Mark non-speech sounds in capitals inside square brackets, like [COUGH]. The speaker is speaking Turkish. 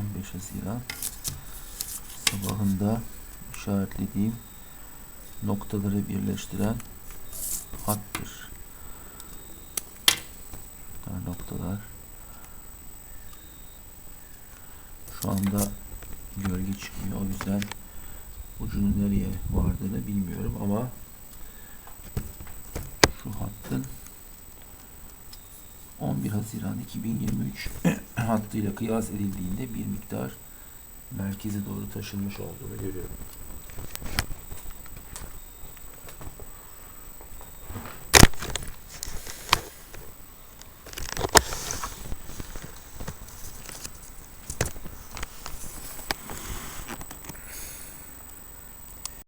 15 Haziran sabahında işaretlediğim noktaları birleştiren hattır. Bunlar noktalar. Şu anda gölge çıkmıyor. O yüzden ucunun nereye vardığını bilmiyorum ama şu hattın 11 Haziran 2023 [CLEARS THROAT] hattıyla kıyas edildiğinde bir miktar merkeze doğru taşınmış olduğunu görüyorum.